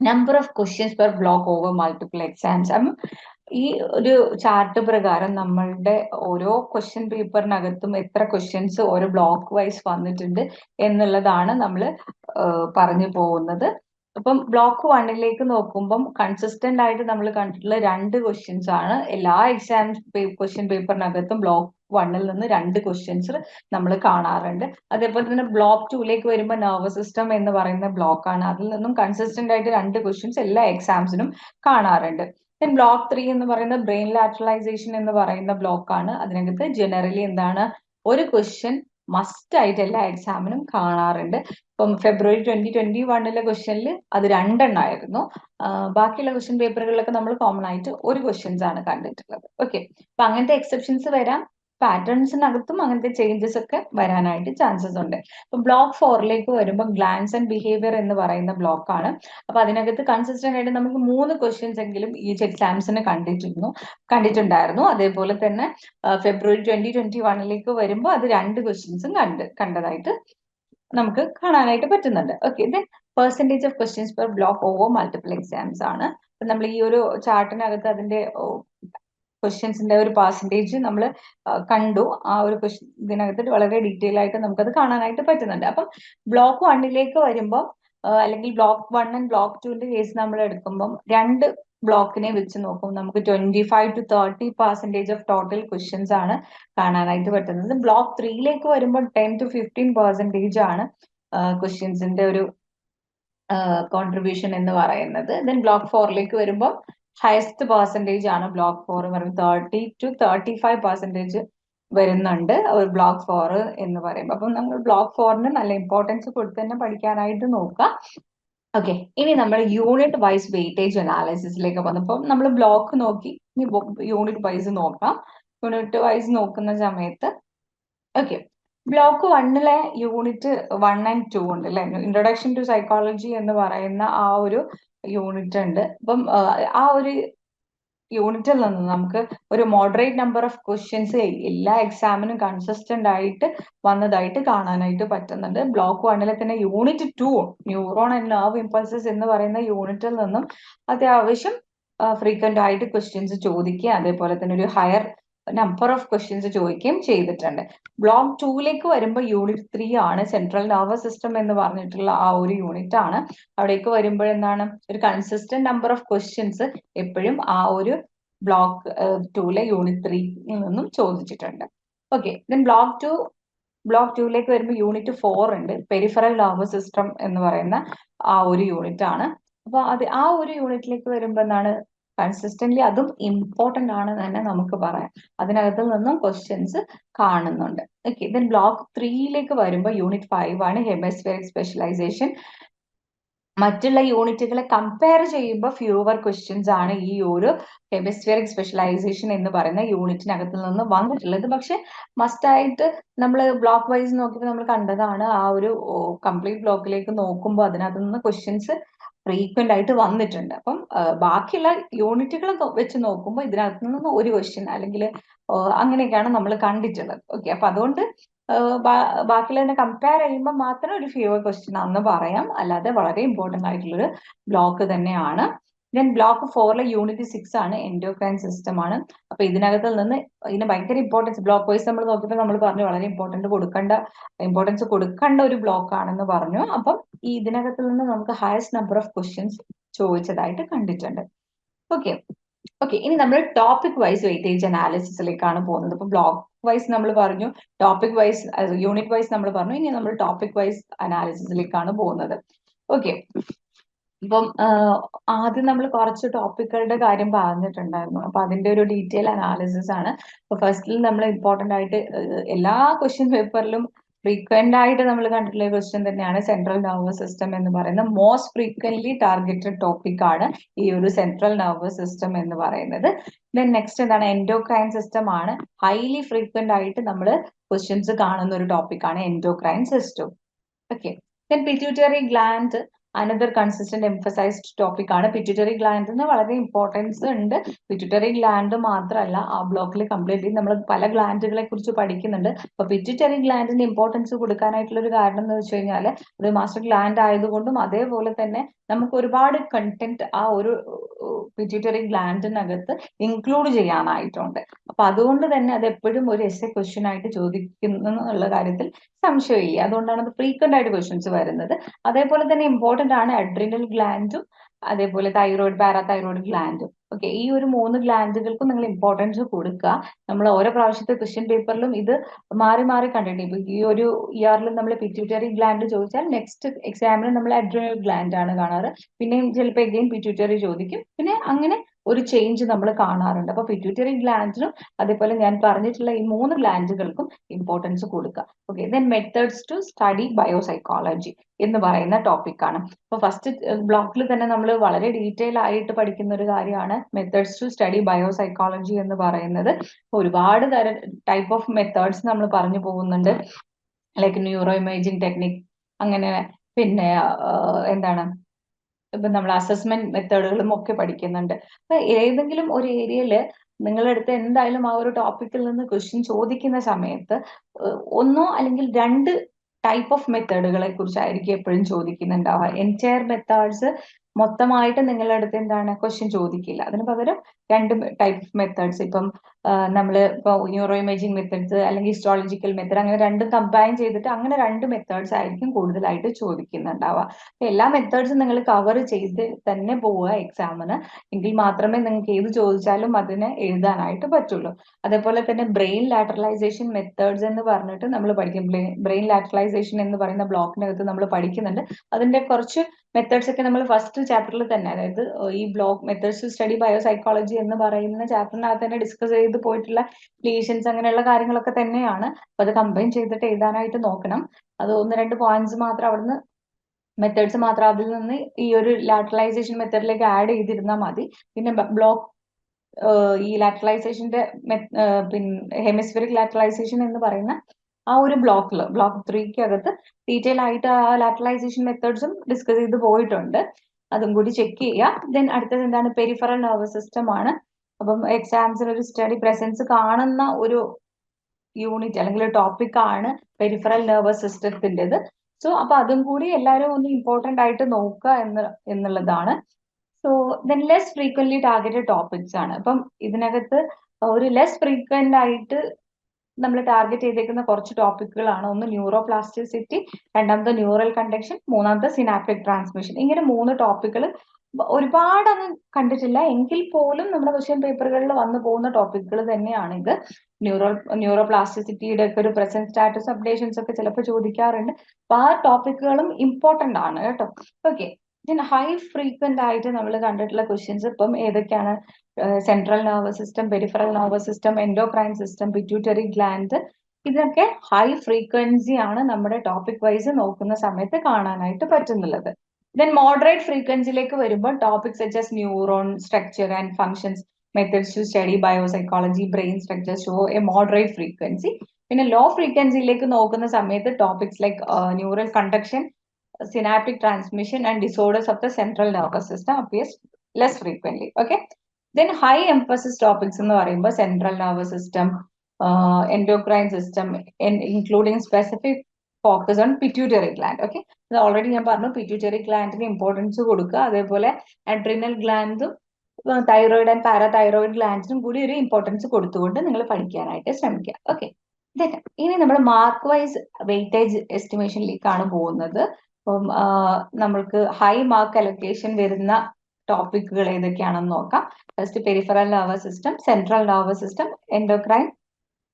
Number of questions per block over multiple exams ഈ ഒരു ചാർട്ട് പ്രകാരം നമ്മളുടെ ഓരോ ക്വസ്റ്റ്യൻ പേപ്പറിനകത്തും എത്ര ക്വസ്റ്റ്യൻസ് ഓരോ ബ്ലോക്ക് വൈസ് വന്നിട്ടുണ്ട് എന്നുള്ളതാണ് നമ്മൾ പറഞ്ഞു പോകുന്നത്. അപ്പം ബ്ലോക്ക് വണ്ണിലേക്ക് നോക്കുമ്പം കൺസിസ്റ്റന്റ് ആയിട്ട് നമ്മൾ കണ്ടിട്ടുള്ള രണ്ട് ക്വസ്റ്റ്യൻസ് ആണ്. എല്ലാ എക്സാം ക്വസ്റ്റ്യൻ പേപ്പറിനകത്തും ബ്ലോക്ക് വണ്ണിൽ നിന്ന് രണ്ട് ക്വസ്റ്റ്യൻസ് നമ്മൾ കാണാറുണ്ട്. അതേപോലെ തന്നെ ബ്ലോക്ക് ടൂലേക്ക് വരുമ്പോൾ നെർവസ് സിസ്റ്റം എന്ന് പറയുന്ന ബ്ലോക്ക് ആണ്. അതിൽ നിന്നും കൺസിസ്റ്റന്റ് ആയിട്ട് രണ്ട് ക്വസ്റ്റ്യൻസ് എല്ലാ എക്സാംസിനും കാണാറുണ്ട്. ബ്ലോക്ക് ത്രീ എന്ന് പറയുന്നത് ബ്രെയിൻ ലാറ്ററലൈസേഷൻ എന്ന് പറയുന്ന ബ്ലോക്ക് ആണ്. അതിനകത്ത് ജനറലി എന്താണ്? ഒരു ക്വസ്റ്റ്യൻ മസ്റ്റ് ആയിട്ട് എല്ലാ എക്സാമിനും കാണാറുണ്ട്. ഇപ്പം ഫെബ്രുവരി ട്വന്റി ട്വന്റി വണ്ണിലെ ക്വസ്റ്റ്യനിൽ അത് രണ്ടെണ്ണമായിരുന്നു ബാക്കിയുള്ള ക്വസ്റ്റ്യൻ പേപ്പറുകളിലൊക്കെ നമ്മൾ കോമൺ ആയിട്ട് ഒരു ക്വസ്റ്റ്യൻസ് ആണ് കണ്ടിട്ടുള്ളത്. ഓക്കെ അപ്പൊ അങ്ങനത്തെ എക്സെപ്ഷൻസ് വരാം. പാറ്റേൺസിനകത്തും അങ്ങനത്തെ ചേഞ്ചസ് ഒക്കെ വരാനായിട്ട് ചാൻസസ് ഉണ്ട്. അപ്പൊ ബ്ലോക്ക് ഫോറിലേക്ക് വരുമ്പോൾ ഗ്ലാൻസ് ആൻഡ് ബിഹേവിയർ എന്ന് പറയുന്ന ബ്ലോക്ക് ആണ്. അപ്പൊ അതിനകത്ത് കൺസിസ്റ്റന്റ് ആയിട്ട് നമുക്ക് മൂന്ന് ക്വസ്റ്റ്യൻസ് എങ്കിലും ഈ എക്സാംസിന് കണ്ടിട്ടിരുന്നു കണ്ടിട്ടുണ്ടായിരുന്നു. അതേപോലെ തന്നെ ഫെബ്രുവരി ട്വന്റി ട്വന്റി വണ്ണിലേക്ക് വരുമ്പോൾ അത് രണ്ട് ക്വസ്റ്റ്യൻസും കണ്ട് കണ്ടതായിട്ട് നമുക്ക് കാണാനായിട്ട് പറ്റുന്നുണ്ട്. Okay then percentage of questions per block over multiple exams ആണ്. നമ്മൾ ഈ ഒരു ചാർട്ടിനകത്ത് അതിന്റെ ക്വസ്റ്റ്യൻസിന്റെ ഒരു പെർസെന്റേജ് നമ്മൾ കണ്ടു. ആ ഒരു ക്വസ്റ്റ്യൻ ഇതിനകത്ത് വളരെ ഡീറ്റെയിൽ ആയിട്ട് നമുക്കത് കാണാനായിട്ട് പറ്റുന്നുണ്ട്. അപ്പം ബ്ലോക്ക് വണ്ണിലേക്ക് വരുമ്പോൾ അല്ലെങ്കിൽ ബ്ലോക്ക് വൺ ആൻഡ് ബ്ലോക്ക് ടുവിന്റെ കേസ് നമ്മൾ എടുക്കുമ്പം രണ്ട് ബ്ലോക്കിനെ വെച്ച് നോക്കും നമുക്ക് twenty five to thirty percentage of total questions ആണ് കാണാനായിട്ട് പറ്റുന്നത്. ബ്ലോക്ക് ത്രീയിലേക്ക് വരുമ്പോൾ ടെൻ ടു ഫിഫ്റ്റീൻ പെർസെന്റേജ് ആണ് ക്വസ്റ്റ്യൻസിന്റെ ഒരു കോൺട്രിബ്യൂഷൻ എന്ന് പറയുന്നത്. ദെൻ ബ്ലോക്ക് ഫോറിലേക്ക് വരുമ്പോൾ ഹയസ്റ്റ് പെർസെന്റേജ് ആണ് ബ്ലോക്ക് ഫോർ എന്ന് പറയുന്നത്. Thirty to thirty five percentage വരുന്നുണ്ട് ഒരു ബ്ലോക്ക് ഫോർ എന്ന് പറയുമ്പോൾ അപ്പം നമ്മൾ ബ്ലോക്ക് ഫോറിന് നല്ല ഇമ്പോർട്ടൻസ് കൊടുത്ത് തന്നെ പഠിക്കാനായിട്ട് നോക്കുക. ഓക്കെ ഇനി നമ്മൾ യൂണിറ്റ് വൈസ് വെയിറ്റേജ് അനാലിസിസിലേക്ക് വന്നപ്പോൾ നമ്മൾ ബ്ലോക്ക് നോക്കി യൂണിറ്റ് വൈസ് നോക്കാം. യൂണിറ്റ് വൈസ് നോക്കുന്ന സമയത്ത് ഓക്കെ ബ്ലോക്ക് വണ്ണിലെ യൂണിറ്റ് വൺ ആൻഡ് ടു ഉണ്ട് അല്ലെ ഇൻട്രൊഡക്ഷൻ ടു സൈക്കോളജി എന്ന് പറയുന്ന ആ ഒരു യൂണിറ്റ് ഉണ്ട്. അപ്പം ആ ഒരു യൂണിറ്റിൽ നിന്ന് നമുക്ക് ഒരു മോഡറേറ്റ് നമ്പർ ഓഫ് ക്വസ്റ്റ്യൻസ് എല്ലാ എക്സാമിനും കൺസിസ്റ്റന്റ് ആയിട്ട് വന്നതായിട്ട് കാണാനായിട്ട് പറ്റുന്നുണ്ട്. ബ്ലോക്ക് വണ്ണിലെ തന്നെ unit two neuron and nerve impulses എന്ന് പറയുന്ന യൂണിറ്റിൽ നിന്നും അത്യാവശ്യം ഫ്രീക്വന്റ് ആയിട്ട് ക്വസ്റ്റ്യൻസ് ചോദിക്കുക. അതേപോലെ തന്നെ ഒരു ഹയർ നമ്പർ ഓഫ് ക്വസ്റ്റ്യൻസ് ചോദിക്കുകയും ചെയ്തിട്ടുണ്ട്. ബ്ലോക്ക് ടൂവിലേക്ക് വരുമ്പോൾ യൂണിറ്റ് ത്രീ ആണ്. സെൻട്രൽ നർവസ് സിസ്റ്റം എന്ന് പറഞ്ഞിട്ടുള്ള ആ ഒരു യൂണിറ്റ് ആണ്. അവിടേക്ക് വരുമ്പോൾ എന്താണ്? ഒരു കൺസിസ്റ്റന്റ് നമ്പർ ഓഫ് ക്വസ്റ്റ്യൻസ് എപ്പോഴും ആ ഒരു ബ്ലോക്ക് ടൂലെ യൂണിറ്റ് ത്രീയിൽ നിന്നും ചോദിച്ചിട്ടുണ്ട്. Okay then block two block ടൂവിലേക്ക് വരുമ്പോൾ യൂണിറ്റ് ഫോർ ഉണ്ട്. പെരിഫറൽ നർവസ് സിസ്റ്റം എന്ന് പറയുന്ന ആ ഒരു യൂണിറ്റ് ആണ്. അപ്പൊ അത് ആ ഒരു യൂണിറ്റിലേക്ക് വരുമ്പോൾ എന്താണ്? കൺസിസ്റ്റന്റ്ലി അതും ഇമ്പോർട്ടന്റ് ആണ് തന്നെ നമുക്ക് പറയാം. അതിനകത്ത് നിന്നും ക്വസ്റ്റ്യൻസ് കാണുന്നുണ്ട്. ഓക്കെ ദെൻ ബ്ലോക്ക് ത്രീയിലേക്ക് വരുമ്പോൾ യൂണിറ്റ് ഫൈവ് ആണ് ഹെമസ്ഫിയറിക് സ്പെഷ്യലൈസേഷൻ മറ്റുള്ള യൂണിറ്റുകളെ കമ്പയർ ചെയ്യുമ്പോൾ ഫ്യൂവർ ക്വസ്റ്റ്യൻസ് ആണ് ഈ ഒരു ഹെമിസ്ഫിയറിക് സ്പെഷ്യലൈസേഷൻ എന്ന് പറയുന്ന യൂണിറ്റിനകത്ത് നിന്ന് വന്നിട്ടുള്ളത്. പക്ഷെ മസ്റ്റായിട്ട് നമ്മൾ ബ്ലോക്ക് വൈസ് നോക്കിയപ്പോൾ നമ്മൾ കണ്ടതാണ് ആ ഒരു കംപ്ലീറ്റ് ബ്ലോക്കിലേക്ക് നോക്കുമ്പോൾ അതിനകത്ത് നിന്ന് ക്വസ്റ്റ്യൻസ് ഫ്രീക്വന്റ് ആയിട്ട് വന്നിട്ടുണ്ട്. അപ്പം ബാക്കിയുള്ള യൂണിറ്റുകൾ വെച്ച് നോക്കുമ്പോൾ ഇതിനകത്ത് നിന്ന് ഒരു ക്വസ്റ്റ്യൻ അല്ലെങ്കിൽ അങ്ങനെയൊക്കെയാണ് നമ്മൾ കണ്ടിട്ടുള്ളത്. ഓക്കെ അപ്പൊ അതുകൊണ്ട് ബാക്കിയുള്ളതിനെ കമ്പയർ ചെയ്യുമ്പോൾ മാത്രം ഒരു ഫ്യൂവർ ക്വസ്റ്റ്യൻ ആണെന്ന് പറയാം. അല്ലാതെ വളരെ ഇമ്പോർട്ടന്റ് ആയിട്ടുള്ളൊരു ബ്ലോക്ക് തന്നെയാണ്. ദെൻ ബ്ലോക്ക് ഫോറിലെ യൂണിറ്റ് സിക്സ് ആണ് എൻഡോക്രൈൻ സിസ്റ്റം ആണ്. അപ്പൊ ഇതിനകത്ത് നിന്ന് ഇതിന് ഭയങ്കര ഇമ്പോർട്ടൻസ് ബ്ലോക്ക് വൈസ് നമ്മൾ നോക്കിയപ്പോൾ നമ്മൾ പറഞ്ഞു വളരെ ഇമ്പോർട്ടന്റ് കൊടുക്കേണ്ട ഇമ്പോർട്ടൻസ് കൊടുക്കേണ്ട ഒരു ബ്ലോക്ക് ആണെന്ന് പറഞ്ഞു. അപ്പം ഈ ഇതിനകത്ത് നിന്ന് നമുക്ക് ഹയസ്റ്റ് നമ്പർ ഓഫ് ക്വസ്റ്റ്യൻസ് ചോദിച്ചതായിട്ട് കണ്ടിട്ടുണ്ട്. ഓക്കെ ഓക്കെ ഇനി നമ്മൾ ടോപ്പിക് വൈസ് വെയിറ്റേജ് അനാലിസിസിലേക്കാണ് പോകുന്നത്. ഇപ്പൊ ബ്ലോക്ക് വൈസ് നമ്മൾ പറഞ്ഞു ടോപ്പിക് വൈസ് യൂണിറ്റ് വൈസ് നമ്മൾ പറഞ്ഞു. ഇനി നമ്മൾ ടോപ്പിക് വൈസ് അനാലിസിസിലേക്കാണ് പോകുന്നത്. ഓക്കെ ഇപ്പം ആദ്യം നമ്മൾ കുറച്ച് ടോപ്പിക്കുകളുടെ കാര്യം പറഞ്ഞിട്ടുണ്ടായിരുന്നു. അപ്പൊ അതിന്റെ ഒരു ഡീറ്റെയിൽ അനാലിസിസ് ആണ്. അപ്പൊ ഫസ്റ്റിൽ നമ്മൾ ഇമ്പോർട്ടന്റ് ആയിട്ട് എല്ലാ ക്വസ്റ്റ്യൻ പേപ്പറിലും ഫ്രീക്വന്റ് ആയിട്ട് നമ്മൾ കണ്ടിട്ടുള്ള ക്വസ്റ്റ്യൻ തന്നെയാണ് സെൻട്രൽ നെർവസ് സിസ്റ്റം എന്ന് പറയുന്ന മോസ്റ്റ് ഫ്രീക്വന്റ്ലി ടാർഗറ്റഡ് ടോപ്പിക് ആണ് ഈ ഒരു സെൻട്രൽ നെർവസ് സിസ്റ്റം എന്ന് പറയുന്നത്. ദെൻ നെക്സ്റ്റ് എന്താണ്? എൻഡോക്രൈൻ സിസ്റ്റം ആണ്. ഹൈലി ഫ്രീക്വന്റ് ആയിട്ട് നമ്മൾ ക്വസ്റ്റ്യൻസ് കാണുന്ന ഒരു ടോപ്പിക് ആണ് endocrine system okay then pituitary gland another consistent emphasized topic ആണ് പിറ്റുറ്ററി ഗ്ലാൻഡിന് വളരെ ഇമ്പോർട്ടൻസ് ഉണ്ട്. പിറ്റുറ്ററി ഗ്ലാൻഡ് മാത്രമല്ല ആ ബ്ലോക്കിൽ കംപ്ലീറ്റ്ലി നമ്മൾ പല ഗ്ലാൻഡുകളെ കുറിച്ച് പഠിക്കുന്നുണ്ട്. അപ്പൊ പിറ്റുറ്ററി ഗ്ലാൻഡിന് ഇമ്പോർട്ടൻസ് കൊടുക്കാനായിട്ടുള്ള ഒരു കാരണം എന്ന് വെച്ച് കഴിഞ്ഞാൽ അത് മാസ്റ്റർ ഗ്ലാൻഡ് ആയതുകൊണ്ടും അതേപോലെ തന്നെ നമുക്ക് ഒരുപാട് കണ്ടന്റ് ആ ഒരു പിറ്റുറ്ററി ഗ്ലാൻഡിനകത്ത് ഇൻക്ലൂഡ് ചെയ്യാനായിട്ടുണ്ട്. അപ്പൊ അതുകൊണ്ട് തന്നെ അത് എപ്പോഴും ഒരു എസ് എ ക്വസ്റ്റ്യൻ ആയിട്ട് ചോദിക്കുന്നു എന്നുള്ള കാര്യത്തിൽ സംശയമില്ല. അതുകൊണ്ടാണ് അത് ഫ്രീക്വന്റ് ആയിട്ട് ക്വസ്റ്റ്യൻസ് വരുന്നത്. അതേപോലെ തന്നെ ഇമ്പോർട്ടന്റ് ആണ് അഡ്രിനൽ ഗ്ലാൻഡും അതേപോലെ തൈറോയിഡ് പാരാതൈറോയിഡ് ഗ്ലാൻഡും ഓക്കെ ഈ ഒരു മൂന്ന് ഗ്ലാൻഡുകൾക്കും നിങ്ങൾ ഇമ്പോർട്ടൻസ് കൊടുക്കുക നമ്മൾ ഓരോ പ്രാവശ്യത്തെ ക്വസ്റ്റ്യൻ പേപ്പറിലും ഇത് മാറി മാറി കണ്ടിട്ടുണ്ട്. ഇപ്പൊ ഈ ഒരു ഇയറിൽ നമ്മൾ പിറ്റ്യൂട്ടറി ഗ്ലാൻഡ് ചോദിച്ചാൽ നെക്സ്റ്റ് എക്സാമിന് നമ്മൾ അഡ്രിനൽ ഗ്ലാൻഡ് ആണ് കാണാറ്. പിന്നെയും ചിലപ്പോൾ എഗെയിൻ പിറ്റ്യൂട്ടറി ചോദിക്കും. പിന്നെ അങ്ങനെ ഒരു ചേഞ്ച് നമ്മൾ കാണാറുണ്ട്. അപ്പൊ പിറ്റ്യൂട്ടറി ഗ്ലാൻഡിനും അതേപോലെ ഞാൻ പറഞ്ഞിട്ടുള്ള ഈ മൂന്ന് ഗ്ലാൻഡുകൾക്കും ഇമ്പോർട്ടൻസ് കൊടുക്കുക. Okay then methods to study biopsychology എന്ന് പറയുന്ന ടോപ്പിക് ആണ്. അപ്പൊ ഫസ്റ്റ് ബ്ലോക്കിൽ തന്നെ നമ്മൾ വളരെ ഡീറ്റെയിൽ ആയിട്ട് പഠിക്കുന്ന ഒരു കാര്യമാണ് മെത്തേഡ്സ് ടു സ്റ്റഡി ബയോസൈക്കോളജി എന്ന് പറയുന്നത്. ഒരുപാട് തരം ടൈപ്പ് ഓഫ് മെത്തേഡ്സ് നമ്മൾ പറഞ്ഞു പോകുന്നുണ്ട്. ലൈക്ക് ന്യൂറോ ഇമേജിംഗ് ടെക്നിക് അങ്ങനെ പിന്നെ എന്താണ് ഇപ്പൊ നമ്മൾ അസസ്മെന്റ് മെത്തേഡുകളും ഒക്കെ പഠിക്കുന്നുണ്ട്. അപ്പൊ ഏതെങ്കിലും ഒരു ഏരിയയിൽ നിങ്ങളുടെ അടുത്ത് എന്തായാലും ആ ഒരു ടോപ്പിക്കിൽ നിന്ന് ക്വസ്റ്റ്യൻ ചോദിക്കുന്ന സമയത്ത് ഒന്നോ അല്ലെങ്കിൽ രണ്ട് ടൈപ്പ് ഓഫ് മെത്തേഡുകളെ കുറിച്ചായിരിക്കും എപ്പോഴും ചോദിക്കുന്നുണ്ടാവുക. എന്റയർ മെത്തേഡ്സ് മൊത്തമായിട്ട് നിങ്ങളുടെ അടുത്ത് എന്താണ് ക്വസ്റ്റ്യൻ ചോദിക്കില്ല. അതിന് പകരം രണ്ട് ടൈപ്പ് ഓഫ് മെത്തേഡ്സ് ഇപ്പം നമ്മൾ ഇപ്പോൾ ന്യൂറോ ഇമേജിംഗ് മെത്തേഡ്സ് അല്ലെങ്കിൽ ഹിസ്റ്റോളജിക്കൽ മെത്തേഡ് അങ്ങനെ രണ്ട് കമ്പൈൻ ചെയ്തിട്ട് അങ്ങനെ രണ്ട് മെത്തേഡ്സ് ആയിരിക്കും കൂടുതലായിട്ട് ചോദിക്കുന്നുണ്ടാവുക. എല്ലാ മെത്തേഡ്സും നിങ്ങൾ കവർ ചെയ്ത് തന്നെ പോവുക എക്സാമിന് എങ്കിൽ മാത്രമേ നിങ്ങൾക്ക് ഏത് ചോദിച്ചാലും അതിന് എഴുതാനായിട്ട് പറ്റുള്ളൂ. അതേപോലെ തന്നെ ബ്രെയിൻ ലാറ്ററലൈസേഷൻ മെത്തേഡ്സ് എന്ന് പറഞ്ഞിട്ട് നമ്മൾ പഠിക്കും. ബ്രെയിൻ ലാറ്ററലൈസേഷൻ എന്ന് പറയുന്ന ബ്ലോക്കിനകത്ത് നമ്മൾ പഠിക്കുന്നുണ്ട്. അതിന്റെ കുറച്ച് മെത്തേഡ്സ് ഒക്കെ നമ്മൾ ഫസ്റ്റ് ചാപ്റ്ററിൽ തന്നെ. അതായത് ഈ block methods to study biopsychology എന്ന് പറയുന്ന ചാപ്റ്ററിനകത്ത് തന്നെ ഡിസ്കസ് ചെയ്ത് പോയിട്ടുള്ള ലീഷൻസ് അങ്ങനെയുള്ള കാര്യങ്ങളൊക്കെ തന്നെയാണ്. അപ്പൊ അത് കമ്പൈൻ ചെയ്തിട്ട് എഴുതാനായിട്ട് നോക്കണം. അത് ഒന്ന് രണ്ട് പോയിന്റ്സ് മാത്രം അവിടുന്ന് മെത്തേഡ്സ് മാത്രം അതിൽ നിന്ന് ഈ ഒരു ലാറ്ററലൈസേഷൻ മെത്തേഡിലേക്ക് ആഡ് ചെയ്തിരുന്നാൽ മതി. പിന്നെ ബ്ലോക്ക് ഈ ലാറ്ററലൈസേഷന്റെ പിന്നെ ഹെമിസ്ഫിറിക് ലാറ്ററലൈസേഷൻ എന്ന് പറയുന്ന ആ ഒരു ബ്ലോക്കിൽ ബ്ലോക്ക് ത്രീക്ക് അകത്ത് ഡീറ്റെയിൽ ആയിട്ട് ആ ലാറ്ററലൈസേഷൻ മെത്തേഡ്സും ഡിസ്കസ് ചെയ്ത് പോയിട്ടുണ്ട്. അതും കൂടി ചെക്ക് ചെയ്യുക ദെൻ അടുത്തത് എന്താണ്? പെരിഫറൽ നെർവസ് സിസ്റ്റം ആണ്. അപ്പം എക്സാംസിൽ ഒരു സ്റ്റഡി പ്രസൻസ് കാണുന്ന ഒരു യൂണിറ്റ് അല്ലെങ്കിൽ ടോപ്പിക് ആണ് പെരിഫറൽ നെർവസ് സിസ്റ്റത്തിന്റെത് സോ അപ്പൊ അതും കൂടി എല്ലാവരും ഒന്ന് ഇമ്പോർട്ടന്റ് ആയിട്ട് നോക്കുക എന്ന് എന്നുള്ളതാണ്. So then less frequently targeted topics ആണ്. അപ്പം ഇതിനകത്ത് ഒരു ലെസ് ഫ്രീക്വന്റ് ആയിട്ട് നമ്മൾ ടാർഗറ്റ് ചെയ്തേക്കുന്ന കുറച്ച് ടോപ്പിക്കുകളാണ് ഒന്ന് ന്യൂറോ പ്ലാസ്റ്റിസിറ്റി രണ്ടാമത് ന്യൂറൽ കണ്ടക്ഷൻ മൂന്നാമത്തെ സിനാപ്റ്റിക് ട്രാൻസ്മിഷൻ ഇങ്ങനെ മൂന്ന് ടോപ്പിക്കുകൾ ഒരുപാടൊന്നും കണ്ടിട്ടില്ല. എങ്കിൽ പോലും നമ്മുടെ ക്വസ്റ്റ്യൻ പേപ്പറുകളിൽ വന്നു പോകുന്ന ടോപ്പിക്കുകൾ തന്നെയാണ് ഇത് ന്യൂറോ ന്യൂറോ പ്ലാസ്റ്റിസിറ്റിയുടെ ഒക്കെ ഒരു പ്രസന്റ് സ്റ്റാറ്റസ് അപ്ഡേഷൻസ് ഒക്കെ ചിലപ്പോൾ ചോദിക്കാറുണ്ട്. അപ്പൊ ആ ടോപ്പിക്കുകളും ഇമ്പോർട്ടന്റ് ആണ് കേട്ടോ. ഓക്കെ ഹൈ ഫ്രീക്വന്റ് ആയിട്ട് നമ്മൾ കണ്ടിട്ടുള്ള ക്വസ്റ്റ്യൻസ് ഇപ്പം ഏതൊക്കെയാണ് central nervous system peripheral nervous system endocrine system pituitary gland ഇതൊക്കെ ഹൈ ഫ്രീക്വൻസി ആണ് നമ്മുടെ ടോപ്പിക് വൈസ് നോക്കുന്ന സമയത്ത് കാണാനായിട്ട് പറ്റുന്നുള്ളത്. ദെൻ മോഡറേറ്റ് ഫ്രീക്വൻസിയിലേക്ക് വരുമ്പോൾ topic such neuron structure and functions methods to study biopsychology brain structure show a moderate frequency പിന്നെ low ഫ്രീക്വൻസിയിലേക്ക് നോക്കുന്ന സമയത്ത് topics like neural conduction synaptic transmission and disorders of the central nervous system appears less frequently. Okay. Then high emphasis topics എന്ന് പറയുമ്പോൾ central nervous system, uh, endocrine system, in, including specific focus on pituitary gland. Okay. ഇത് already ഞാൻ പറഞ്ഞു pituitary ഗ്ലാൻഡിന് importance കൊടുക്കുക അതേപോലെ adrenal ഗ്ലാൻഡും thyroid and parathyroid ഗ്ലാൻഡിനും കൂടി ഒരു ഇമ്പോർട്ടൻസ് കൊടുത്തുകൊണ്ട് നിങ്ങൾ പഠിക്കാനായിട്ട് ശ്രമിക്കുക ഓക്കെ ഇനി നമ്മൾ മാർക്ക് വൈസ് വെയിറ്റേജ് എസ്റ്റിമേഷനിലേക്കാണ് പോകുന്നത് അപ്പം നമ്മൾക്ക് ഹൈ മാർക്ക് അലൊക്കേഷൻ വരുന്ന ടോപ്പിക്കുകൾ ഏതൊക്കെയാണെന്ന് നോക്കാം. First peripheral nervous system central nervous system endocrine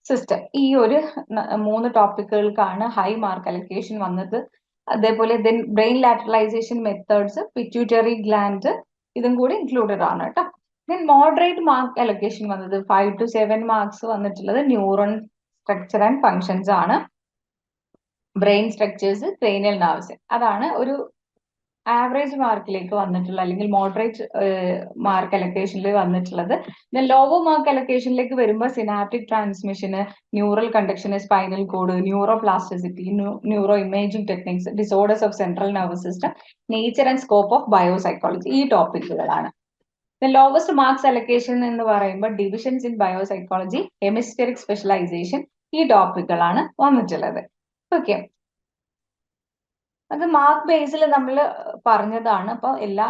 system ഈ ഒരു മൂന്ന് ടോപ്പിക്കുകൾക്കാണ് ഹൈ മാർക്ക് അലൊക്കേഷൻ വന്നത്. അതേപോലെ then brain lateralisation methods pituitary gland ഇതും കൂടി ഇൻക്ലൂഡഡ് ആണ് കേട്ടോ. ദെൻ മോഡറേറ്റ് മാർക്ക് അലൊക്കേഷൻ വന്നത്. ഫൈവ് ടു സെവൻ മാർക്സ് വന്നിട്ടുള്ളത് ന്യൂറോൺ സ്ട്രക്ചർ ആൻഡ് ഫങ്ഷൻസ് ആണ്. ബ്രെയിൻ സ്ട്രക്ചേഴ്സ് ക്രേനിയൽ നാവ്സ് അതാണ് ഒരു ആവറേജ് മാർക്കിലേക്ക് വന്നിട്ടുള്ള അല്ലെങ്കിൽ മോഡറേറ്റ് മാർക്ക് അലൊക്കേഷനിൽ വന്നിട്ടുള്ളത്. ലോവർ മാർക്ക് അലൊക്കേഷനിലേക്ക് വരുമ്പോൾ സിനാപ്റ്റിക് ട്രാൻസ്മിഷന് neural കണ്ടക്ഷന് spinal cord neuroplasticity neuroimaging techniques disorders of central nervous system nature and scope of biopsychology ഈ ടോപ്പിക്കുകളാണ് ലോവസ്റ്റ് മാർക്സ് അലൊക്കേഷൻ എന്ന് പറയുമ്പോൾ divisions in biopsychology hemispheric specialization ഈ ടോപ്പിക്കുകളാണ് വന്നിട്ടുള്ളത്. ഓക്കെ അത് മാർക്ക് ബേസിൽ നമ്മൾ പറഞ്ഞതാണ്. അപ്പൊ എല്ലാ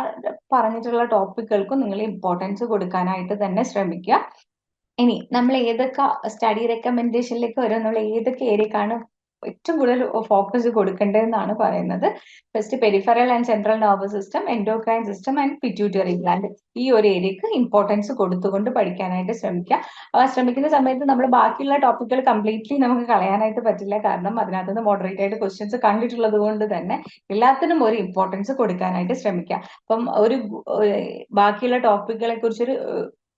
പറഞ്ഞിട്ടുള്ള ടോപ്പിക്കുകൾക്കും നിങ്ങൾ ഇമ്പോർട്ടൻസ് കൊടുക്കാനായിട്ട് തന്നെ ശ്രമിക്കുക. ഇനി നമ്മൾ ഏതൊക്കെ സ്റ്റഡി റെക്കമെൻഡേഷനിലേക്ക് വരും? നമ്മൾ ഏതൊക്കെ ഏരിയക്കാണ് ഏറ്റവും കൂടുതൽ ഫോക്കസ് കൊടുക്കേണ്ടതെന്നാണ് പറയുന്നത്. First peripheral and central nervous system endocrine system and pituitary gland ഈ ഒരു ഏരിയക്ക് ഇമ്പോർട്ടൻസ് കൊടുത്തുകൊണ്ട് പഠിക്കാനായിട്ട് ശ്രമിക്കുക ശ്രമിക്കുന്ന സമയത്ത് നമ്മൾ ബാക്കിയുള്ള ടോപ്പിക്കുകൾ കംപ്ലീറ്റ്ലി നമുക്ക് കളയാനായിട്ട് പറ്റില്ല. കാരണം അതിനകത്ത് നിന്ന് മോഡറേറ്റ് ആയിട്ട് ക്വസ്റ്റ്യൻസ് കണ്ടിട്ടുള്ളത് കൊണ്ട് തന്നെ എല്ലാത്തിനും ഒരു ഇമ്പോർട്ടൻസ് കൊടുക്കാനായിട്ട് ശ്രമിക്കുക അപ്പം ഒരു ബാക്കിയുള്ള ടോപ്പിക്കുകളെ കുറിച്ചൊരു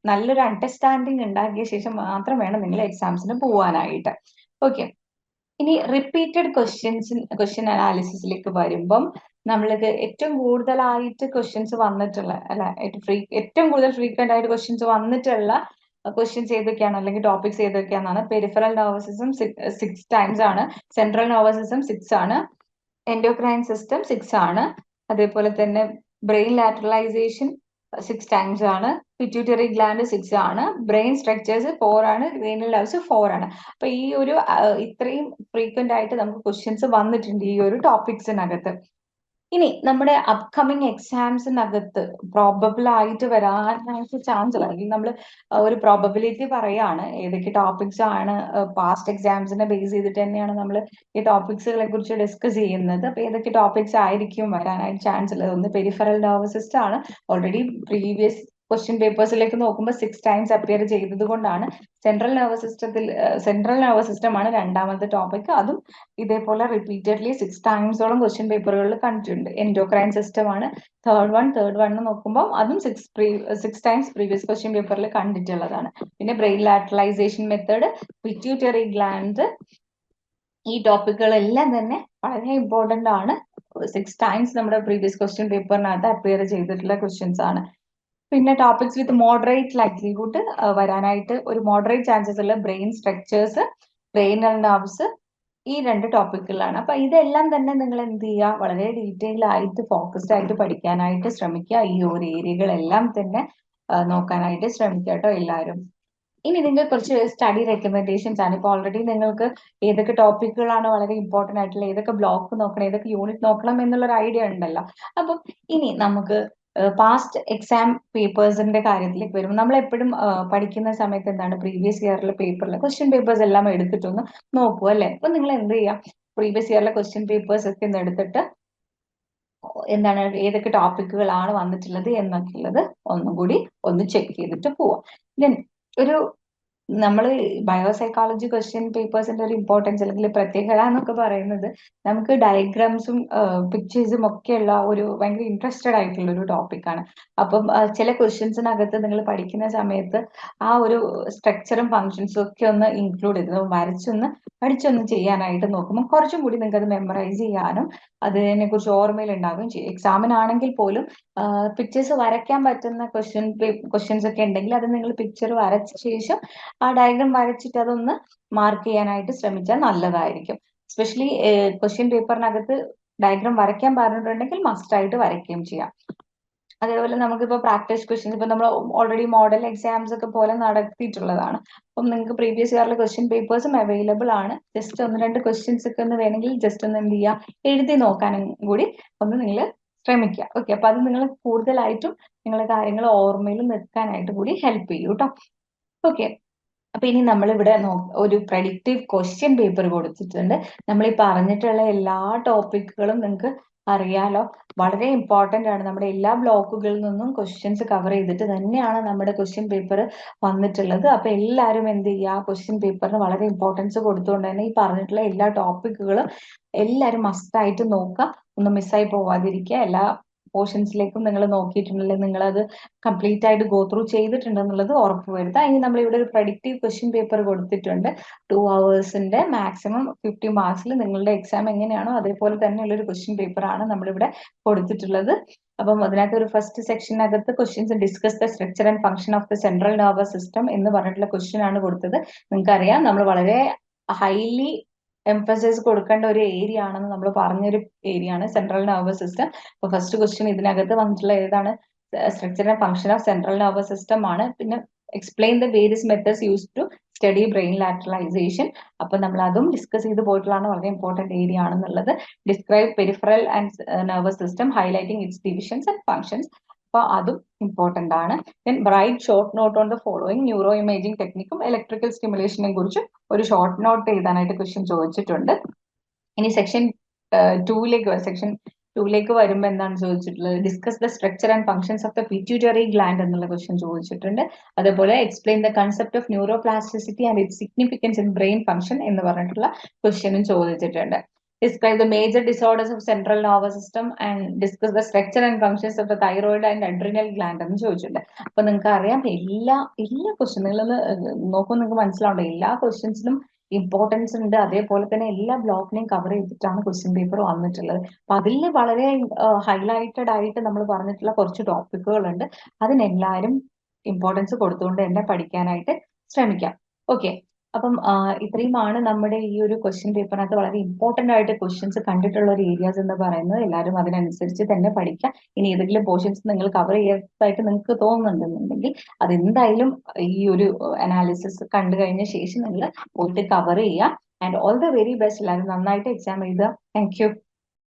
നല്ലൊരു അണ്ടർസ്റ്റാൻഡിങ് ഉണ്ടാക്കിയ ശേഷം മാത്രം വേണം നിങ്ങൾ എക്സാംസിന് പോവാനായിട്ട്. ഓക്കെ ഇനി റിപ്പീറ്റഡ് ക്വസ്റ്റ്യൻസ് ക്വസ്റ്റ്യൻ അനാലിസിസിലേക്ക് വരുമ്പം നമ്മൾക്ക് ഏറ്റവും കൂടുതലായിട്ട് ക്വസ്റ്റ്യൻസ് വന്നിട്ടുള്ള അല്ല ഫ്രീ ഏറ്റവും കൂടുതൽ ഫ്രീക്വന്റ് ആയിട്ട് ക്വസ്റ്റ്യൻസ് വന്നിട്ടുള്ള ക്വസ്റ്റ്യൻസ് ഏതൊക്കെയാണ്? അല്ലെങ്കിൽ topics ഏതൊക്കെയാണെന്നാണ്. Peripheral nervous system six times ആണ്. സെൻട്രൽ നെർവസിസം സിക്സ് ആണ്. എൻഡോക്രൈൻ സിസ്റ്റം സിക്സ് ആണ്. അതേപോലെ തന്നെ ബ്രെയിൻ ലാറ്ററലൈസേഷൻ സിക്സ് ടൈംസ് ആണ് പിറ്റ്യൂട്ടറി ഗ്ലാൻഡ് സിക്സ് ആണ് ബ്രെയിൻ സ്ട്രക്ചേഴ്സ് ഫോർ ആണ് റീനൽ ലവ്സ് ഫോർ ആണ്. അപ്പൊ ഈ ഒരു ഇത്രയും ഫ്രീക്വന്റ് ആയിട്ട് നമുക്ക് ക്വസ്റ്റ്യൻസ് വന്നിട്ടുണ്ട് ഈ ഒരു ടോപ്പിക്സിനകത്ത് ഇനി നമ്മുടെ അപ്കമിങ് എക്സാംസിനകത്ത് പ്രോബബിൾ ആയിട്ട് വരാനായിട്ട് ചാൻസ് ഉള്ള അല്ലെങ്കിൽ നമ്മൾ ഒരു പ്രോബബിലിറ്റി പറയാണ് ഏതൊക്കെ ടോപ്പിക്സ് ആണ് പാസ്റ്റ് എക്സാംസിനെ ബേസ് ചെയ്തിട്ട് തന്നെയാണ് നമ്മൾ ഈ ടോപ്പിക്സുകളെ കുറിച്ച് ഡിസ്കസ് ചെയ്യുന്നത്. അപ്പൊ ഏതൊക്കെ ടോപ്പിക്സ് ആയിരിക്കും വരാനായിട്ട് ചാൻസ് ഉള്ളത് ഒന്ന് പെരിഫറൽ നെർവസ് സിസ്റ്റം ആണ്. ഓൾറെഡി പ്രീവിയസ് ക്വസ്റ്റ്യൻ പേപ്പേഴ്സിലേക്ക് നോക്കുമ്പോൾ സിക്സ് ടൈംസ് അപ്പിയർ ചെയ്തത് കൊണ്ടാണ്. സെൻട്രൽ നെർവസ് സിസ്റ്റത്തിൽ സെൻട്രൽ നെർവസ് സിസ്റ്റം ആണ് രണ്ടാമത്തെ ടോപ്പിക് അതും ഇതേപോലെ റിപ്പീറ്റഡ്ലി സിക്സ് ടൈംസോളം ക്വസ്റ്റ്യൻ പേപ്പറുകളിൽ കണ്ടിട്ടുണ്ട്. എൻഡോക്രൈൻ സിസ്റ്റം ആണ്. തേർഡ് വൺ തേർഡ് വൺ നോക്കുമ്പോൾ അതും six pre six times previous question പേപ്പറിൽ കണ്ടിട്ടുള്ളതാണ്. പിന്നെ brain lateralization method pituitary gland ഈ ടോപ്പിക്കുകളെല്ലാം തന്നെ വളരെ ഇമ്പോർട്ടന്റ് ആണ്. സിക്സ് ടൈംസ് നമ്മുടെ പ്രീവിയസ് ക്വസ്റ്റ്യൻ പേപ്പറിനകത്ത് അപ്പിയർ ചെയ്തിട്ടുള്ള ക്വസ്റ്റ്യൻസ് ആണ്. പിന്നെ ടോപ്പിക്സ് വിത്ത് മോഡറേറ്റ് ലൈക്ലിഹുഡ് വരാനായിട്ട് ഒരു മോഡറേറ്റ് ചാൻസസ് ഉള്ള ബ്രെയിൻ സ്ട്രക്ചേഴ്സ് ബ്രെയിനൽ നർവ്സ് ഈ രണ്ട് ടോപ്പിക്കുകളാണ് അപ്പൊ ഇതെല്ലാം തന്നെ നിങ്ങൾ എന്ത് ചെയ്യുക? വളരെ ഡീറ്റെയിൽ ആയിട്ട് ഫോക്കസ്ഡ് ആയിട്ട് പഠിക്കാനായിട്ട് ശ്രമിക്കുക. ഈ ഒരു ഏരിയകളെല്ലാം തന്നെ നോക്കാനായിട്ട് ശ്രമിക്കുക കേട്ടോ എല്ലാവരും. ഇനി നിങ്ങൾ കുറച്ച് സ്റ്റഡി റെക്കമെൻഡേഷൻസ് ആണ്. ഇപ്പൊ ഓൾറെഡി നിങ്ങൾക്ക് ഏതൊക്കെ ടോപ്പിക്കുകളാണ് വളരെ ഇമ്പോർട്ടന്റ് ആയിട്ടുള്ള ഏതൊക്കെ ബ്ലോക്ക് നോക്കണം ഏതൊക്കെ യൂണിറ്റ് നോക്കണം എന്നുള്ളൊരു ഐഡിയ ഉണ്ടല്ലോ. അപ്പം ഇനി നമുക്ക് പാസ്റ്റ് എക്സാം പേപ്പേഴ്സിന്റെ കാര്യത്തിലേക്ക് വരും നമ്മൾ എപ്പോഴും പഠിക്കുന്ന സമയത്ത് എന്താണ് പ്രീവിയസ് ഇയറിലെ പേപ്പറിലെ ക്വസ്റ്റ്യൻ പേപ്പേഴ്സ് എല്ലാം എടുത്തിട്ടൊന്ന് നോക്കുക അല്ലെ? അപ്പൊ നിങ്ങൾ എന്ത് ചെയ്യാം? പ്രീവിയസ് ഇയറിലെ ക്വസ്റ്റ്യൻ പേപ്പേഴ്സ് ഒക്കെ ഒന്ന് എടുത്തിട്ട് എന്താണ് ഏതൊക്കെ ടോപ്പിക്കുകളാണ് വന്നിട്ടുള്ളത് എന്നൊക്കെ ഉള്ളത് ഒന്നും കൂടി ഒന്ന് ചെക്ക് ചെയ്തിട്ട് പോവാം. ദെൻ ഒരു നമ്മൾ ബയോസൈക്കോളജി ക്വസ്റ്റ്യൻ പേപ്പേഴ്സിന്റെ ഒരു ഇമ്പോർട്ടൻസ് അല്ലെങ്കിൽ പ്രത്യേകത എന്നൊക്കെ പറയുന്നത് നമുക്ക് ഡയഗ്രാംസും പിക്ചേഴ്സും ഒക്കെയുള്ള ഒരു ഭയങ്കര ഇൻട്രസ്റ്റഡ് ആയിട്ടുള്ള ഒരു ടോപ്പിക്കാണ് അപ്പം ചില ക്വസ്റ്റ്യൻസിനകത്ത് നിങ്ങൾ പഠിക്കുന്ന സമയത്ത് ആ ഒരു സ്ട്രക്ചറും ഫങ്ഷൻസും ഒക്കെ ഒന്ന് ഇൻക്ലൂഡ് ചെയ്ത് വരച്ചൊന്ന് പഠിച്ചൊന്ന് ചെയ്യാനായിട്ട് നോക്കുമ്പോൾ കുറച്ചും കൂടി നിങ്ങൾക്ക് അത് മെമ്മറൈസ് ചെയ്യാനും അതിനെ കുറിച്ച് ഓർമ്മയിൽ ഉണ്ടാകും എക്സാമിനാണെങ്കിൽ പോലും പിക്ചേഴ്സ് വരയ്ക്കാൻ പറ്റുന്ന ക്വസ്റ്റ്യൻ ക്വസ്റ്റ്യൻസ് ഒക്കെ ഉണ്ടെങ്കിൽ അത് നിങ്ങൾ പിക്ചർ വരച്ച ശേഷം ആ ഡയഗ്രാം വരച്ചിട്ട് അതൊന്ന് മാർക്ക് ചെയ്യാനായിട്ട് ശ്രമിച്ചാൽ നല്ലതായിരിക്കും. സ്പെഷ്യലി ക്വസ്റ്റ്യൻ പേപ്പറിനകത്ത് ഡയഗ്രാം വരയ്ക്കാൻ പറഞ്ഞിട്ടുണ്ടെങ്കിൽ മസ്റ്റ് ആയിട്ട് വരയ്ക്കുകയും ചെയ്യാം. അതേപോലെ നമുക്കിപ്പോ പ്രാക്ടീസ് ക്വസ്റ്റ്യൻസ് ഇപ്പൊ നമ്മൾ ഓൾറെഡി മോഡൽ എക്സാംസ് ഒക്കെ പോലെ നടത്തിയിട്ടുള്ളതാണ്. അപ്പം നിങ്ങൾക്ക് പ്രീവിയസ് ഇയറിലെ ക്വസ്റ്റ്യൻ പേപ്പേഴ്സും അവൈലബിൾ ആണ്. ജസ്റ്റ് ഒന്ന് രണ്ട് ക്വസ്റ്റ്യൻസ് ഒക്കെ ഒന്ന് വേണമെങ്കിൽ ജസ്റ്റ് ഒന്ന് എന്ത് ചെയ്യുക എഴുതി നോക്കാനും കൂടി ഒന്ന് നിങ്ങൾ ശ്രമിക്കുക. ഓക്കെ അപ്പൊ അത് നിങ്ങൾ കൂടുതലായിട്ടും നിങ്ങളെ കാര്യങ്ങൾ ഓർമ്മയിൽ നിൽക്കാനായിട്ട് കൂടി ഹെൽപ്പ് ചെയ്യും കേട്ടോ ഓക്കെ അപ്പൊ ഇനി നമ്മൾ ഇവിടെ ഒരു പ്രഡിക്റ്റീവ് ക്വസ്റ്റ്യൻ പേപ്പർ കൊടുത്തിട്ടുണ്ട്. നമ്മൾ ഈ പറഞ്ഞിട്ടുള്ള എല്ലാ ടോപ്പിക്കുകളും നിങ്ങൾക്ക് അറിയാലോ. വളരെ ഇമ്പോർട്ടന്റ് ആണ്. നമ്മുടെ എല്ലാ ബ്ലോക്കുകളിൽ നിന്നും ക്വസ്റ്റ്യൻസ് കവർ ചെയ്തിട്ട് തന്നെയാണ് നമ്മുടെ ക്വസ്റ്റ്യൻ പേപ്പർ വന്നിട്ടുള്ളത്. അപ്പൊ എല്ലാവരും എന്ത് ചെയ്യുക? ക്വസ്റ്റ്യൻ പേപ്പറിന് വളരെ ഇമ്പോർട്ടൻസ് കൊടുത്തുകൊണ്ട് തന്നെ ഈ പറഞ്ഞിട്ടുള്ള എല്ലാ ടോപ്പിക്കുകളും എല്ലാവരും മസ്റ്റായിട്ട് നോക്കുക. ഒന്നും മിസ്സായി പോവാതിരിക്കുക. എല്ലാ പോർഷൻസിലേക്കും നിങ്ങൾ നോക്കിയിട്ടുണ്ടെങ്കിൽ നിങ്ങൾ അത് കംപ്ലീറ്റ് ആയിട്ട് ഗോ ത്രൂ ചെയ്തിട്ടുണ്ടെന്നുള്ളത് ഉറപ്പ് വരുത്തുക ഇനി നമ്മൾ ഇവിടെ ഒരു പ്രഡിക്റ്റീവ് ക്വസ്റ്റ്യൻ പേപ്പർ കൊടുത്തിട്ടുണ്ട്. ടു അവേഴ്സിന്റെ മാക്സിമം ഫിഫ്റ്റി മാർക്സിൽ നിങ്ങളുടെ എക്സാം എങ്ങനെയാണോ അതേപോലെ തന്നെയുള്ള ഒരു ക്വസ്റ്റ്യൻ പേപ്പർ ആണ് നമ്മളിവിടെ കൊടുത്തിട്ടുള്ളത്. അപ്പം അതിനകത്ത് ഒരു first സെക്ഷനകത്ത് questions discuss the structure and function of the central nervous system എന്ന് പറഞ്ഞിട്ടുള്ള ക്വസ്റ്റ്യൻ ആണ് കൊടുത്തത്. നിങ്ങൾക്കറിയാം നമ്മൾ വളരെ ഹൈലി എംഫസൈസ് കൊടുക്കേണ്ട ഒരു ഏരിയ ആണെന്ന് നമ്മൾ പറഞ്ഞൊരു ഏരിയ ആണ് സെൻട്രൽ നെർവസ് സിസ്റ്റം അപ്പൊ ഫസ്റ്റ് ക്വസ്റ്റ്യൻ ഇതിനകത്ത് വന്നിട്ടുള്ള ഏതാണ്? Structure and function of central nervous system ആണ്. പിന്നെ explain the various methods use to study brain lateralization അപ്പൊ നമ്മൾ അതും ഡിസ്കസ് ചെയ്ത് പോയിട്ടുള്ളതാണ് വളരെ ഇമ്പോർട്ടന്റ് ഏരിയ ആണെന്നുള്ളത്. Describe peripheral and nervous system highlighting its divisions and functions അപ്പൊ അതും ഇമ്പോർട്ടന്റ് ആണ്. Then write short note on the following neuro imaging ടെക്നിക്കും electrical സ്റ്റിമുലേഷനെ കുറിച്ച് ഒരു ഷോർട്ട് നോട്ട് എഴുതാനായിട്ട് ക്വസ്റ്റ്യൻ ചോദിച്ചിട്ടുണ്ട്. ഇനി സെക്ഷൻ ടൂയിലേക്ക് സെക്ഷൻ ടൂയിലേക്ക് വരുമ്പോൾ എന്താണ് ചോദിച്ചിട്ടുള്ളത്? Discuss the structure and functions of the pituitary gland എന്നുള്ള ക്വസ്റ്റ്യൻ ചോദിച്ചിട്ടുണ്ട്. അതേപോലെ explain the concept of neuro plasticity and it significance in brain function എന്ന് പറഞ്ഞിട്ടുള്ള ക്വസ്റ്റ്യനും ചോദിച്ചിട്ടുണ്ട്. Describe the major disorders of central nervous system and discuss the structure and functions of the thyroid and adrenal gland എന്ന് ചോദിച്ചിട്ടുണ്ട്. അപ്പൊ നിങ്ങൾക്ക് അറിയാം എല്ലാ എല്ലാ ക്വസ്റ്റ്യൻ നിങ്ങളൊന്ന് നോക്കുമ്പോൾ നിങ്ങൾക്ക് മനസ്സിലാവുണ്ട്? എല്ലാ ക്വസ്റ്റ്യൻസിനും ഇമ്പോർട്ടൻസ് ഉണ്ട്. അതേപോലെ തന്നെ എല്ലാ ബ്ലോക്കിനെയും കവർ ചെയ്തിട്ടാണ് ക്വസ്റ്റ്യൻ പേപ്പർ വന്നിട്ടുള്ളത്. അപ്പൊ അതിൽ വളരെ ഹൈലൈറ്റഡ് ആയിട്ട് നമ്മൾ പറഞ്ഞിട്ടുള്ള കുറച്ച് ടോപ്പിക്കുകളുണ്ട് അതിനെല്ലാവരും ഇമ്പോർട്ടൻസ് കൊടുത്തുകൊണ്ട് തന്നെ പഠിക്കാനായിട്ട് ശ്രമിക്കാം. ഓക്കെ അപ്പം ഇത്രയുമാണ് നമ്മുടെ ഈ ഒരു ക്വസ്റ്റ്യൻ പേപ്പറിനകത്ത് വളരെ ഇമ്പോർട്ടന്റ് ആയിട്ട് ക്വസ്റ്റ്യൻസ് കണ്ടിട്ടുള്ള ഒരു ഏരിയാസ് എന്ന് പറയുന്നത്. എല്ലാവരും അതിനനുസരിച്ച് തന്നെ പഠിക്കുക ഇനി ഏതെങ്കിലും പോർഷൻസ് നിങ്ങൾ കവർ ചെയ്യാത്തതായിട്ട് നിങ്ങൾക്ക് തോന്നുന്നുണ്ടെന്നുണ്ടെങ്കിൽ അതെന്തായാലും ഈ ഒരു അനാലിസിസ് കണ്ടു കഴിഞ്ഞ ശേഷം നിങ്ങൾ പോയിട്ട് കവർ ചെയ്യുക and all the very best എല്ലാവരും നന്നായിട്ട് എക്സാം എഴുതുക. Thank U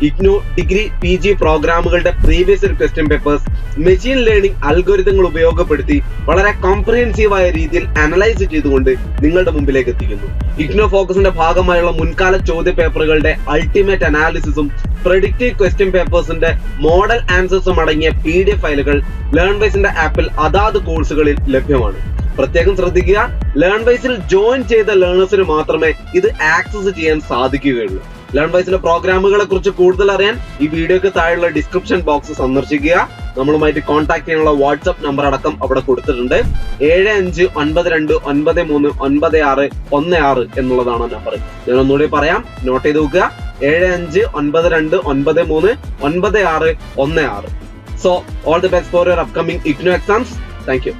IGNOU degree P G പ്രോഗ്രാമുകളുടെ previous question papers machine learning അൽഗോരിതങ്ങൾ ഉപയോഗപ്പെടുത്തി വളരെ കോംപ്രിഹെൻസീവായ രീതിയിൽ അനലൈസ് ചെയ്തുകൊണ്ട് നിങ്ങളുടെ മുമ്പിലേക്ക് എത്തിക്കുന്നു. ഇഗ്നോ ഫോക്കസിന്റെ ഭാഗമായുള്ള മുൻകാല ചോദ്യ പേപ്പറുകളുടെ അൾട്ടിമേറ്റ് അനാലിസിസും പ്രഡിക്റ്റീവ് ക്വസ്റ്റ്യൻ പേപ്പേഴ്സിന്റെ മോഡൽ ആൻസേഴ്സും അടങ്ങിയ പി ഡി എഫ് ഫയലുകൾ ലേൺ വൈസിന്റെ ആപ്പിൽ അതാത് കോഴ്സുകളിൽ ലഭ്യമാണ്. പ്രത്യേകം ശ്രദ്ധിക്കുക ലേൺ വൈസിൽ ജോയിൻ ചെയ്ത ലേണേഴ്സിന് മാത്രമേ ഇത് ആക്സസ് ചെയ്യാൻ സാധിക്കുകയുള്ളൂ. ലേൺ വൈസിന്റെ പ്രോഗ്രാമുകളെ കുറിച്ച് കൂടുതൽ അറിയാൻ ഈ വീഡിയോക്ക് താഴെയുള്ള ഡിസ്ക്രിപ്ഷൻ ബോക്സ് സന്ദർശിക്കുക. നമ്മളുമായിട്ട് കോൺടാക്ട് ചെയ്യാനുള്ള വാട്സ്ആപ്പ് നമ്പർ അടക്കം അവിടെ കൊടുത്തിട്ടുണ്ട്. ഏഴ് അഞ്ച് ഒൻപത് രണ്ട് ഒൻപത് മൂന്ന് ഒൻപത് ആറ് ഒന്ന് ആറ് എന്നുള്ളതാണ് നമ്പർ ഞാൻ ഒന്നുകൂടി പറയാം. നോട്ട് ചെയ്ത് നോക്കുക ഏഴ് അഞ്ച് ഒൻപത് രണ്ട് ഒൻപത് മൂന്ന് ഒൻപത് ആറ് ഒന്ന് ആറ്. So all the best for your upcoming IGNOU exams thank you